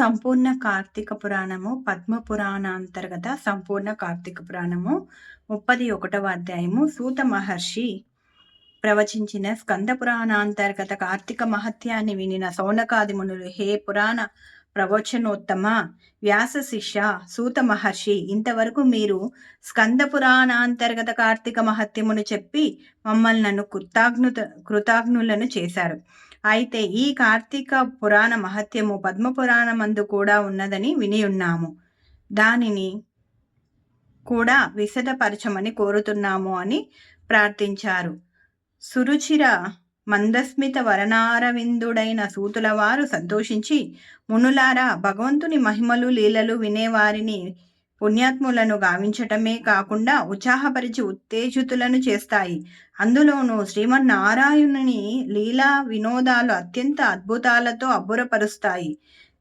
సంపూర్ణ కార్తీక పురాణము పద్మ పురాణాంతర్గత సంపూర్ణ కార్తీక పురాణము ముప్పది ఒకటవ అధ్యాయము సూత మహర్షి ప్రవచించిన స్కంద పురాణాంతర్గత కార్తీక మహత్యాన్ని వినిన సౌనకాది మునులు హే పురాణ ప్రవచనోత్తమ వ్యాస శిష్య సూత మహర్షి. ఇంతవరకు మీరు స్కంద పురాణాంతర్గత కార్తీక మహత్యమును చెప్పి మమ్మల్ని నన్ను కృతాజ్ఞుత కృతజ్ఞులను చేశారు. అయితే ఈ కార్తీక పురాణ మహత్యము పద్మ పురాణమందు కూడా ఉన్నదని విని ఉన్నాము. దానిని కూడా విశదపరచమని కోరుతున్నాము అని ప్రార్థించారు. సురుచిర మందస్మిత వరణారవిందుడైన సూతులవారు సంతోషించి మునులారా భగవంతుని మహిమలు లీలలు వినేవారిని పుణ్యాత్ములను గావించటమే కాకుండా ఉత్సాహపరిచి ఉత్తేజితులను చేస్తాయి. అందులోనూ శ్రీమన్నారాయణుని లీలా వినోదాలు అత్యంత అద్భుతాలతో అబ్బురపరుస్తాయి.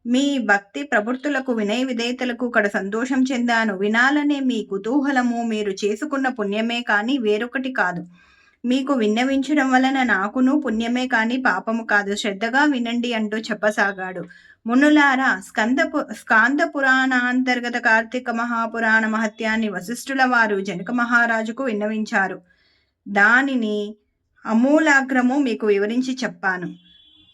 మీ భక్తి ప్రవృత్తులకు వినయ విధేయతలకు కడ సంతోషం చెందాను. వినాలనే మీ కుతూహలము మీరు చేసుకున్న పుణ్యమే కానీ వేరొకటి కాదు. మీకు విన్నవించడం వలన నాకును పుణ్యమే కాని పాపము కాదు. శ్రద్ధగా వినండి అంటూ చెప్పసాగాడు. మునులారా స్కంద స్కాంద పురాణాంతర్గత కార్తీక మహాపురాణ మహత్యాన్ని వశిష్ఠుల వారు జనక మహారాజుకు విన్నవించారు. దానిని అమూలాగ్రము మీకు వివరించి చెప్పాను.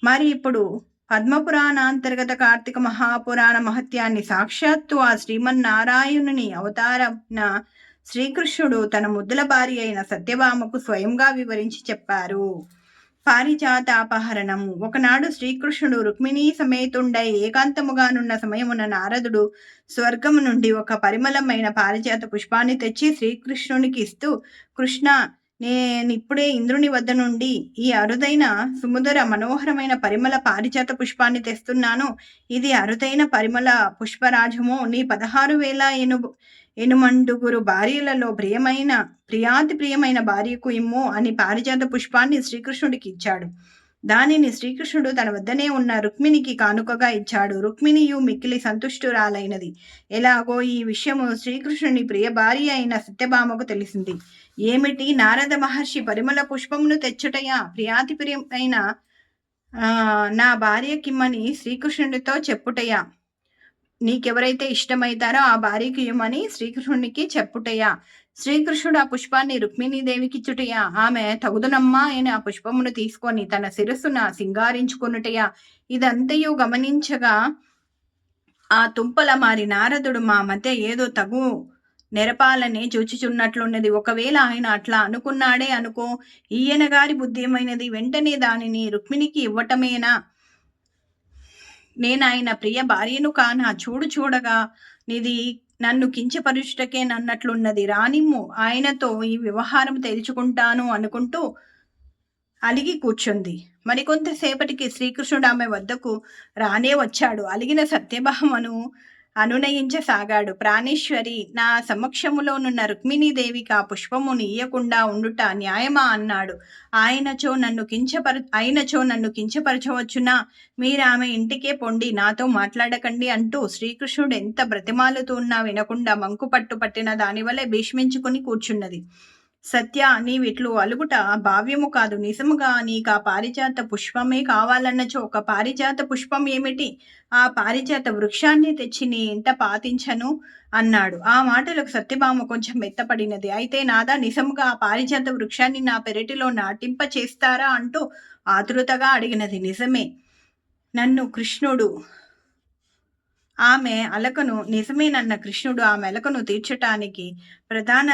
మరి ఇప్పుడు పద్మపురాణాంతర్గత కార్తీక మహాపురాణ మహత్యాన్ని సాక్షాత్తు ఆ శ్రీమన్నారాయణుని అవతారన శ్రీకృష్ణుడు తన ముద్దుల భార్య అయిన సత్యభామకు స్వయంగా వివరించి చెప్పారు. పారిజాతాపహరణము ఒకనాడు శ్రీకృష్ణుడు రుక్మిణీ సమేతుండై ఏకాంతముగానున్న సమయమున నారదుడు స్వర్గము నుండి ఒక పరిమళమైన పారిజాత పుష్పాన్ని తెచ్చి శ్రీకృష్ణునికి ఇస్తూ కృష్ణ నేనిప్పుడే ఇంద్రుని వద్ద నుండి ఈ అరుదైన సుముదర మనోహరమైన పరిమళ పారిజాత పుష్పాన్ని తెస్తున్నాను. ఇది అరుదైన పరిమళ పుష్పరాజము. నీ పదహారు వేల ఎను ఎనుమండుగురు భార్యలలో ప్రియమైన ప్రియాతి ప్రియమైన భార్యకు ఇమ్ము అని పారిజాత పుష్పాన్ని శ్రీకృష్ణుడికి ఇచ్చాడు. దానిని శ్రీకృష్ణుడు తన వద్దనే ఉన్న రుక్మిణికి కానుకగా ఇచ్చాడు. రుక్మిణియు మిక్కిలి సంతుష్టురాలైనది. ఎలాగో ఈ విషయము శ్రీకృష్ణుని ప్రియ భార్య అయిన సత్యభామకు తెలిసింది. ఏమిటి? నారద మహర్షి పరిమళ పుష్పమును తెచ్చుటయా? ప్రియాతి ప్రియమైన నా భార్యకిమ్మని శ్రీకృష్ణుడితో చెప్పుటయా? నీకెవరైతే ఇష్టమైతారో ఆ భార్యకి ఇమ్మని శ్రీకృష్ణునికి చెప్పుటయా? శ్రీకృష్ణుడు ఆ పుష్పాన్ని రుక్మిణీదేవికిచ్చుటయా ఆమె తగుదునమ్మా అని ఆ పుష్పమును తీసుకొని తన శిరస్సున సింగారించుకున్నటయా ఇదంతయు గమనించగా ఆ తుంపల మారి నారదుడు మా మధ్య ఏదో తగు నెరపాలని చూచిచున్నట్లున్నది. ఒకవేళ ఆయన అట్లా అనుకున్నాడే అనుకో ఈయన గారి బుద్ధి ఏమైనది వెంటనే దానిని రుక్మిణికి ఇవ్వటమేనా? నేను ఆయన ప్రియ భార్యను కానా చూడు చూడగా నిది నన్ను కించపరుచుటకే నన్నట్లున్నది. రానిమ్ము ఆయనతో ఈ వ్యవహారం తేల్చుకుంటాను అనుకుంటూ అలిగి కూర్చుంది. మరికొంతసేపటికి శ్రీకృష్ణుడు ఆమె వద్దకు రానే వచ్చాడు. అలిగిన సత్యభామను అనునయించసాగాడు ప్రాణేశ్వరి నా సమక్షములోనున్న రుక్మిణీదేవికి ఆ పుష్పమును ఇయ్యకుండా ఉండుట న్యాయమా అన్నాడు. ఆయనచో నన్ను కించపర ఆయనచో నన్ను కించపరచవచ్చునా? మీరు ఆమె ఇంటికే పొండి నాతో మాట్లాడకండి అంటూ శ్రీకృష్ణుడు ఎంత బ్రతిమాలుతున్నా వినకుండా మంకు పట్టు పట్టిన దానివల్లే భీష్మించుకుని కూర్చున్నది. సత్య నీవిట్లు అలుగుట భావ్యము కాదు. నిజముగా నీకు ఆ పారిజాత పుష్పమే కావాలన్నచో ఒక పారిజాత పుష్పం ఏమిటి? ఆ పారిజాత వృక్షాన్ని తెచ్చి నీ ఇంట పాతించను అన్నాడు. ఆ మాటలకు సత్యభామ కొంచెం మెత్తపడినది. అయితే నాదా నిజముగా ఆ పారిజాత వృక్షాన్ని నా పెరటిలో నాటింప చేస్తారా అంటూ ఆతృతగా అడిగినది. నిజమే. నన్ను కృష్ణుడు ఆమె అలకను నిజమేనన్న కృష్ణుడు ఆమె అలకను తీర్చటానికి ప్రధాన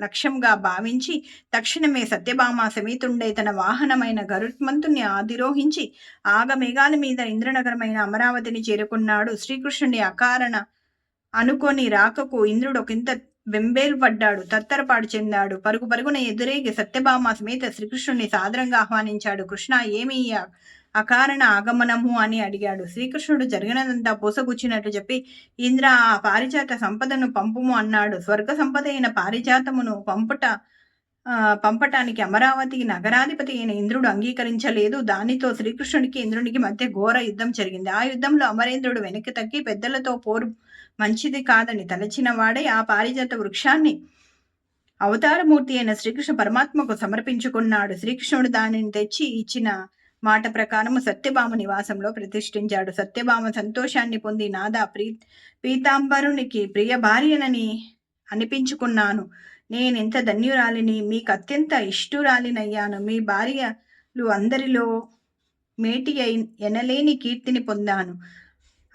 లక్ష్యంగా భావించి తక్షణమే సత్యభామ సమేతుండే తన వాహనమైన గరుత్మంతుని ఆదిరోహించి ఆగమేఘాల మీద ఇంద్రనగరమైన అమరావతిని చేరుకున్నాడు. శ్రీకృష్ణుని అకారణ అనుకొని రాకకు ఇంద్రుడు ఒకంత పడ్డాడు తత్తరపాటు చెందాడు. పరుగు పరుగున ఎదురేగి సత్యభామ సమేత శ్రీకృష్ణుని సాదరంగా ఆహ్వానించాడు. కృష్ణ ఏమీ అకారణ ఆగమనము అని అడిగాడు. శ్రీకృష్ణుడు జరిగినదంతా పూసగుచ్చినట్లు చెప్పి ఇంద్ర ఆ పారిజాత సంపదను పంపుము అన్నాడు. స్వర్గ సంపద అయిన పారిజాతమును పంపుట పంపటానికి అమరావతి నగరాధిపతి అయిన ఇంద్రుడు అంగీకరించలేదు. దానితో శ్రీకృష్ణుడికి ఇంద్రునికి మధ్య ఘోర యుద్ధం జరిగింది. ఆ యుద్ధంలో అమరేంద్రుడు వెనక్కి తగ్గి పెద్దలతో పోరు మంచిది కాదని తలచిన వాడే ఆ పారిజాత వృక్షాన్ని అవతారమూర్తి అయిన శ్రీకృష్ణ పరమాత్మకు సమర్పించుకున్నాడు. శ్రీకృష్ణుడు దానిని తెచ్చి ఇచ్చిన మాట ప్రకారము సత్యభామ నివాసంలో ప్రతిష్ఠించాడు. సత్యభామ సంతోషాన్ని పొంది నాదా ప్రీ పీతాంబరునికి ప్రియ భార్యనని అనిపించుకున్నాను. నేనెంత ధన్యురాలిని మీకు అత్యంత ఇష్టురాలినయ్యాను. మీ భార్యలు అందరిలో మేటి అయి ఎనలేని కీర్తిని పొందాను.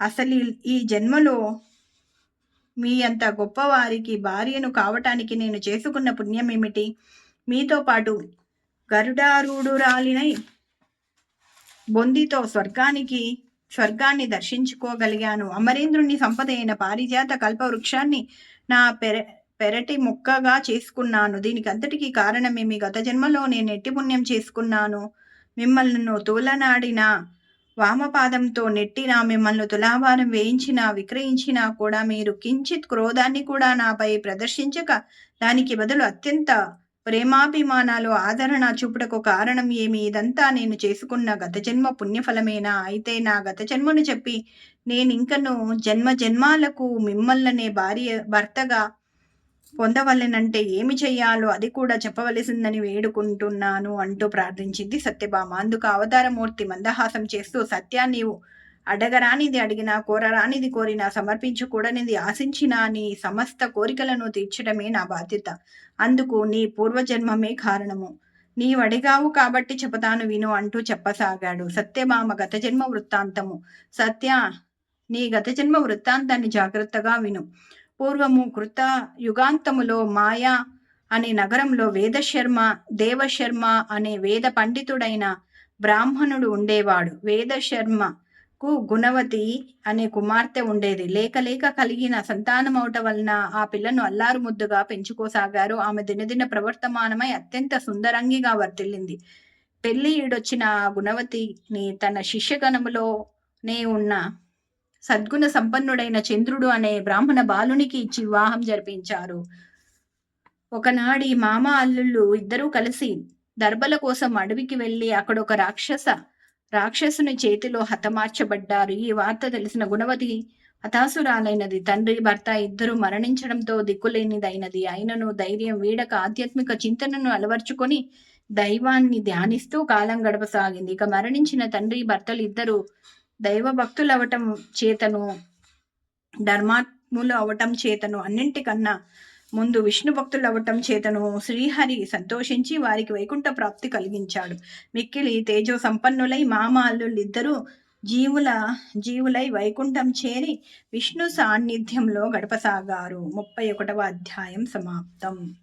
అసలు ఈ జన్మలో మీ అంత గొప్పవారికి భార్యను కావటానికి నేను చేసుకున్న పుణ్యం ఏమిటి మీతో పాటు గరుడారూఢురాలినై బొందితో స్వర్గానికి స్వర్గాన్ని దర్శించుకోగలిగాను. అమరేంద్రుని సంపద అయిన పారిజాత కల్పవృక్షాన్ని నా పెర పెరటి మొక్కగా చేసుకున్నాను. దీనికి అంతటికీ కారణమేమి? గత జన్మలో నేను ఎట్టి పుణ్యం చేసుకున్నాను. మిమ్మల్ని తూలనాడిన వామపాదంతో నెట్టినా మిమ్మల్ని తులాభారం వేయించినా విక్రయించినా కూడా మీరు కించిత్ క్రోధాన్ని కూడా నాపై ప్రదర్శించక దానికి బదులు అత్యంత ప్రేమాభిమానాలు ఆదరణ చూపుటకు కారణం ఏమి? ఇదంతా నేను చేసుకున్న గత జన్మ పుణ్యఫలమేనా? అయితే నా గత జన్మను చెప్పి నేను ఇంకను జన్మ జన్మాలకు మిమ్మల్ననే భార్య భర్తగా పొందవలెనంటే ఏమి చేయాలో అది కూడా చెప్పవలసిందని వేడుకుంటున్నాను అంటూ ప్రార్థించింది సత్యభామ. అందుకు అవతారమూర్తి మందహాసం చేస్తూ సత్యా నీవు అడగరానిది అడిగినా కోరరానిది కోరినా సమర్పించకూడనిది ఆశించినా నీ సమస్త కోరికలను తీర్చడమే నా బాధ్యత. అందుకు నీ పూర్వజన్మమే కారణము. నీవు అడిగావు కాబట్టి చెబుతాను విను అంటూ చెప్పసాగాడు. సత్యభామ గత జన్మ వృత్తాంతము. సత్య నీ గత జన్మ వృత్తాంతాన్ని జాగ్రత్తగా విను. పూర్వము కృత యుగాంతములో మాయా అనే నగరంలో వేదశర్మ దేవశర్మ అనే వేద పండితుడైన బ్రాహ్మణుడు ఉండేవాడు. వేదశర్మ కు గుణవతి అనే కుమార్తె ఉండేది. లేక లేక కలిగిన సంతానమవట వలన ఆ పిల్లను అల్లారు ముద్దుగా పెంచుకోసాగారు. ఆమె దినదిన ప్రవర్తమానమై అత్యంత సుందరంగిగా వర్తిల్లింది పెళ్ళి ఈడొచ్చిన ఆ గుణవతిని తన శిష్యగణములోనే ఉన్న సద్గుణ సంపన్నుడైన చంద్రుడు అనే బ్రాహ్మణ బాలునికి ఇచ్చి వివాహం జరిపించారు. ఒకనాడి మామ అల్లుళ్ళు ఇద్దరూ కలిసి దర్బల కోసం అడవికి వెళ్ళి అక్కడ ఒక రాక్షస రాక్షసుని చేతిలో హతమార్చబడ్డారు. ఈ వార్త తెలిసిన గుణవతి హతాసురాలైనది తండ్రి భర్త ఇద్దరు మరణించడంతో దిక్కులేనిదైనది. అయినను ధైర్యం వీడక ఆధ్యాత్మిక చింతనను అలవర్చుకొని దైవాన్ని ధ్యానిస్తూ కాలం గడపసాగింది. ఇక మరణించిన తండ్రి భర్తలు ఇద్దరు దైవ భక్తులు అవటం చేతను ధర్మాత్ములు అవటం చేతను అన్నింటికన్నా ముందు విష్ణు భక్తులవ్వటం చేతను శ్రీహరి సంతోషించి వారికి వైకుంఠ ప్రాప్తి కలిగించాడు. మిక్కిలి తేజో సంపన్నులై మామ అల్లుళ్ళిద్దరూ జీవుల జీవులై వైకుంఠం చేరి విష్ణు సాన్నిధ్యంలో గడపసాగారు. ముప్పై ఒకటవ అధ్యాయం సమాప్తం.